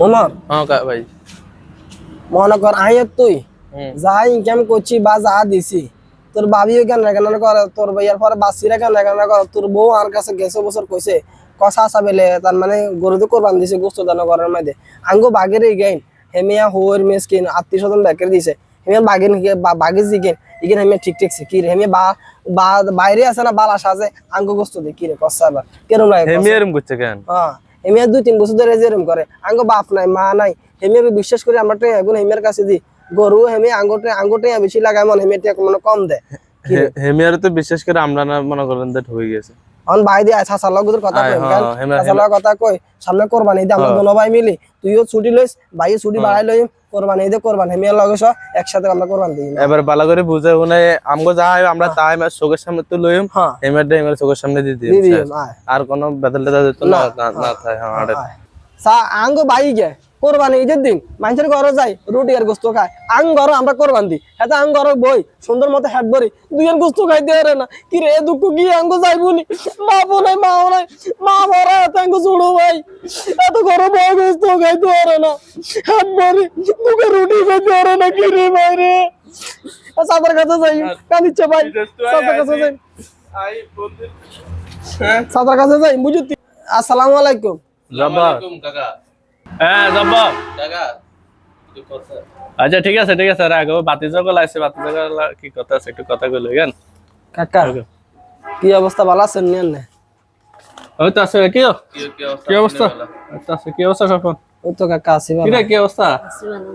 ওমর? হ্যাঁ কা- ভাই। মনে কর আইয়ে তুই। যা ইনকাম করছি বা যা দিছি। তোর বাবিও কেন কেন করে? তোর ভাইয়ার পরে বাসিরা কেন কেন করে? তোর বউ আর কাছে গেছে বছর কইছে কষা আসা বেলে তার মানে গরু তো কোরবান দিছে গোস্ত দানা করার মধ্যে। আঙ্গো বাগের গেন হেমিয়া হোর মেসকিন আত্মীয় স্বজন ব্যাকের দিছে হেমিয়া বাগের বাগের জিগেন ইগেন হেমিয়া ঠিক ঠিক কি রে হেমিয়া বা বা- বাইরে আছে না বালা সাজে আঙ্গো গোস্ত দে কি রে কষা আবার কেরম লাগে কষা? হেমি এরম করছে কেন? হ্যাঁ। হেমিয়া দুই তিন বছর ধরে যেরকম করে। আঙ্গ বাপ নাই, মা নাই। হেমিয়া বিশ্বাস করে আমরা এখন হেমিয়ার কাছে দি। গরু হেমি আঙ্গটে আঙ্গটে বেশি লাগায় মনে হেমিয়া টিয়া মানে কম দেয়। হেমিয়ার তো বিশ্বাস করে আমরা না মনে করেন হয়ে গেছে। এখন ভাই দিয়ে আছা সালা গুদের কথা কই কেন সালা কথা কই সামনে কোরবানি দে আমরা। দোনো ভাই মিলি তুইও ছুটি লইস ভাইও ছুটি বাড়াই লই কোরবানি দে কোরবানি হেমিয়া লগে সব একসাথে আমরা কোরবানি দিই এবার ভালো করে বুঝে শুনে আমগো যা হয় আমরা তাই আমার চোখের সামনে তো লইম হ্যাঁ হেমিয়ারটা হেমিয়ার চোখের সামনে দি দিই দিদি আর কোনো বেদল টেদা দিত না না- না থাকে হ্যাঁ আরে। সা আঙ্গ বাই গে কোরবানি ঈদের দিন মানুষের ঘরে যাই রুটি আর গোস্ত খায়। আং ঘর আমরা কোরবান দিই। এত আং ঘর বই সুন্দর মতো হেড ভরি। দুজন গোস্ত খাইতে পারে না। কি রে দুঃখ কি আঙ্গ যাইবনি বাপও নাই মাও নাই মা মরা এত আঙ্গ ছোড়ো ভাই। এত ঘরে বই গোস্ত খাইতে পারে না। হেড ভরি দুকে রুটি খাইতে পারে না। কি রে ভাই রে? সাদার কাছে যাই। কাঁদিচ্ছে ভাই সাদার কাছে যাই। সাদার কাছে যাই বুঝতি আসসালামু আলাইকুম। জব্বার হ্যাঁ জব্বার আচ্ছা ঠিক আছে ঠিক আছে রাখো। বাতি জগল আছে বাতি জগল কি কথা আছে একটু কথা কইলো কেন কাকা কি অবস্থা? ভালো আছেন নিয়েন না ওই তো আছে কি কি অবস্থা? আছে কি অবস্থা সফন ওই তো কাকা আছি কি ভালো কি অবস্থা?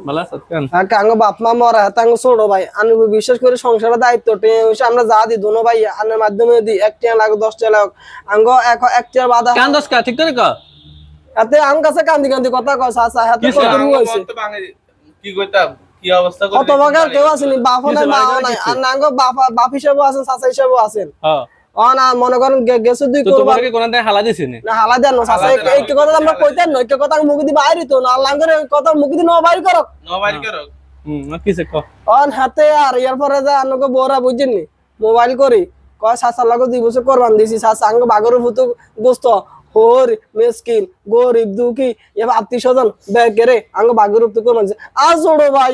ভালো। আছে কেন কাকা আঙ্গ বাপ মা মরা হাতে আঙ্গ ছোট ভাই আমি বিশেষ করে সংসারের দায়িত্ব টেনে বসে আমরা যা দি দোনো ভাই আনের মাধ্যমে দি এক টিয়া লাখ দশ টিয়া লাখ আঙ্গ এক বাধা কান কা ঠিক করে ক? আঙ্গ কাছে কান্দি কান্দি কথা কয় চাচা কত রু হয়েছে। কি কইতাম? কি অবস্থা কত বাগার কেউ আসেনি বাপও নাই মাও নাই। আর বাপ বাপ হিসেবে আছেন চাচা হিসেবে আছেন। হ্যাঁ ও না মনে করেন গেছে দুই তো করবার তোমার কি হালা দিছিনি না? হালা দেন না চাচা এই কথা আমরা কইতেন না এই কথা মুখ দি বাইরে তো না লাঙ্গরে কথা মুখ দি ন বাইরে করো। নবাইল করো। হুম কিসে ক? অন হাতে আর ইয়ার পরে যে আনকে বোরা বুঝছেননি মোবাইল করি। কয় সাসার লাগে দুই বছর করবান দিছি সাসা আঙ্গ বাগরের ভূত গোস্ত। হোর মেসকিন গরিব দুঃখী এবার আত্মীয় স্বজন ব্যাগেরে আঙ্গ বাগরের ভূত করবান দিছি। আর ছোড়ো ভাই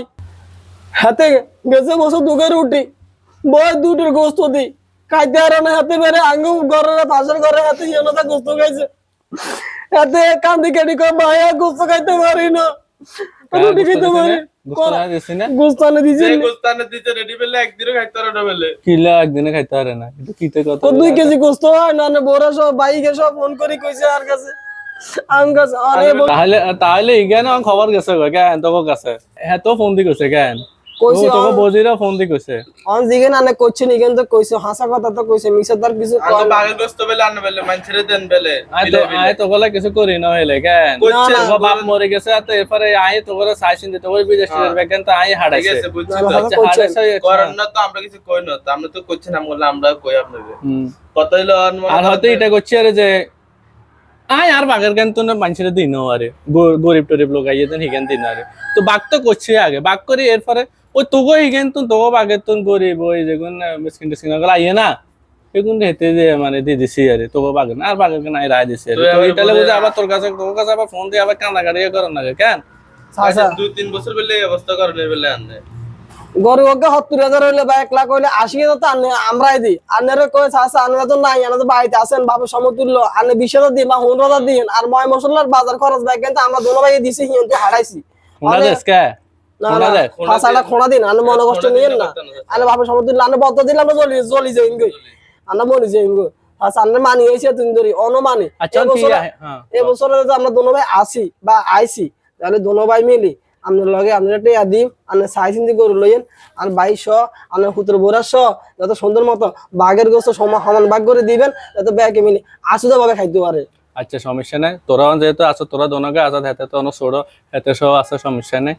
হাতে গেছে বছর দুঃখের উঠি বয় দুটির গোস্ত দি। খাইতে আর না হাতে বেড়ে আঙ্গ ঘরের পাশের ঘরে হাতে ইয়েনতা গোস্ত খাইছে। হাতে কান্দি কেটে কয় মায়া গোস্ত খাইতে পারি না। রুটি খাইতে পারি হয় তাহলে তাহলে ইগান খবর গেছে গো কেন? তোকে কাছে হ্যাঁ তো ফোন দি কইছে কেন? কইছে তোকে বজিরা ফোন দি কইছে। অন দিকে না না কইছে নি কিন্তু কইছে হাসা কথা তো কইছে মিছা কিছু আগে কয় না। বাগের গোস্ত বেলে আনবে বেলে মানুষের দেন বেলে আয় তো আয় তো বলে কিছু করি না হইলে কেন? কইছে তোমার বাপ মরে গেছে তো এরপরে আয় তো করে সাইসিন দিতে ওই বিদেশ টিদেশ বেকেন তো আয় ঠিক হারাইছে বুঝছি তো। না, কইছে। হারাইছে, করেন না তো আমরা কিছু কই না তো আমরা তো করছেন আমরা বললাম আমরা কই আপনাকে। কত হইল আর আর করেন হয়তো এটা আরে যে আয় আর বাগের গান তো না মানুষের দিন আরে। গরিব টরিব লোক আইয়ে দেন হিগান দিন আরে। তো বাঘ তো করছে আগে বাঘ করি এরপরে ওই তোগো হিগান তো তোগো বাগের তো গরিব ওই যেগুন মিসকিন টিসকিন আইয়ে না এগুন হেতে যে মানে দিয়ে দিছি আরে তোগো বাগের না আর গান আই রায় দিছি আরে তো এটা আবার তোর কাছে তোর কাছে আবার ফোন দিয়ে আবার করেন না কেন? দুই তিন বছর বেলে অবস্থা করেন বেলে আনবে গরিব ওকে সত্তর হাজার হইলে বা এক লাখ হইলে আশি হাজার তো আনে আমরাই দিই। আনের কয়ে হাসা আনে তো নাই আনে তো বাড়িতে আসেন বাপের সমতুল্য আনে বিশ হাজার দিন বা পনেরো হাজার দিন আর ময় মশলার বাজার খরচ ব্যাগ কিন্তু আমরা দোনো ভাই দিছি কিন্তু হারাইছি। না না ফাঁসাটা খোঁড়া দিন আনে মনে কষ্ট নিয়েন না। আনে বাপের সমতুল্য আনে বদ্ধ দিলে আমরা জলি জলি যাই গই আনে মরি যাই গো আচ্ছা মানি হয়েছে ধরি আচ্ছা এবছরে হ্যাঁ। এবছরে যদি আমরা দোনো ভাই আসি বা আইসি তাহলে দোনো ভাই মিলি আপনার লগে আপনার টেয়া দিম আপনি সাই চিন্তি করে লইয়েন আর বাই শ আপনার হুতুর বোরার শ যত সুন্দর মতো বাঘের গোস্ত সমান সমান বাঘ করে দিবেন যাতে ব্যাগে মিলি আসুদা ভাবে খাইতে পারে। আচ্ছা সমস্যা নাই। তোরা যেহেতু আছো তোরা দোনকে আছো হেতে তো অনেক ছোড়ো হেতে সব আছে সমস্যা নেই।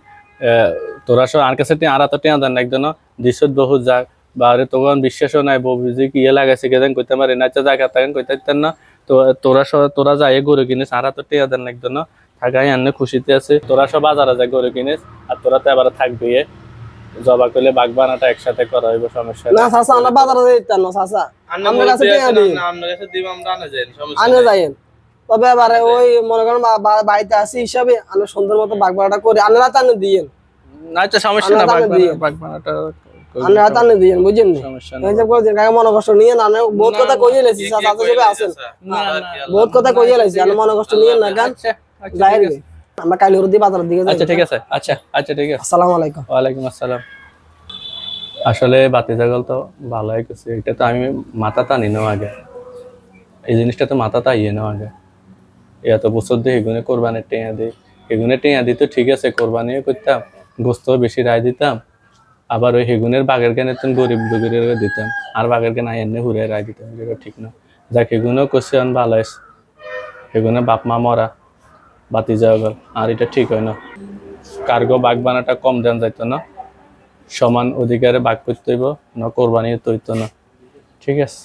তোরা সব আর কাছে আর তো টিয়া দেন একজন দৃশ্যত বহুত যাক বা আরে তখন বিশ্বাসও নাই বউ বুঝি কি ইয়ে লাগাইছে কেদেন কইতে না আচ্ছা জায়গা থাকেন কইতে পারতেন না। তো তোরা সব তোরা যাই গরু কিনিস আর তো টিয়া দেন একজন থাকাই আন্নে খুশিতে আছে। তোরা সব বাজারে যায় গরু কিনিস আর তোরা তো এবার থাকবি। জবা করলে বাঘ বানাটা একসাথে করা হইব সমস্যা না চাচা আমরা বাজারে দিতাম না চাচা। আপনার মনে কাছে টিয়া। আন্না- আপনার কাছে দিব আমরা আনা যাই সমস্যা আনে। যাইয়েন। তবে এবারে ওই মনে করেন বাড়িতে আসি হিসাবে আমি সুন্দর মতো বাঘ বাড়াটা করি আনারা টানে দিয়েন। আচ্ছা সমস্যা না টানে দিয়েন। বুঝেন নি? সমস্যা না। এই যে করে দিন কাকে মনে কষ্ট নিয়ে না বহুত কথা কইয়ে লেছি চাচা হিসেবে আছেন। বহুত কথা কইয়ে লেছি আমি মনে কষ্ট নিয়ে না গান আচ্ছা আচ্ছা, আছে। আমরা কালি হরদি বাজারের দিকে যাই। আচ্ছা ঠিক আছে। আচ্ছা আচ্ছা ঠিক আছে। আসসালামু আলাইকুম। ওয়ালাইকুম আসসালাম। আসলে বাতি জাগল তো ভালোই কিছু এটা তো আমি মাথা টানি নাও আগে। এই জিনিসটা তো মাথা তাইয়ে নাও আগে। এত বছর দিয়ে এগুনে কোরবানি টেঁয়া দিই এগুনে টেঁয়া দিত ঠিক আছে, কোরবানিও করতাম গোস্ত বেশি রায় দিতাম, আবার ওই হেগুনের বাগের কেনে তো গরিব দুগিরের দিতাম, আর বাগের কেনে এনে হুরে রায় দিতাম যেটা ঠিক না। যাক হেগুনেও করছে অন ভালো আছে হেগুনে বাপ মা মরা, বাতি যাওয়া আর এটা ঠিক হয় না। কার্গো বাগ বানাটা কম দেন যাইতো না, সমান অধিকারে বাগ করতে হইব, না কোরবানি হইতো না। ঠিক আছে।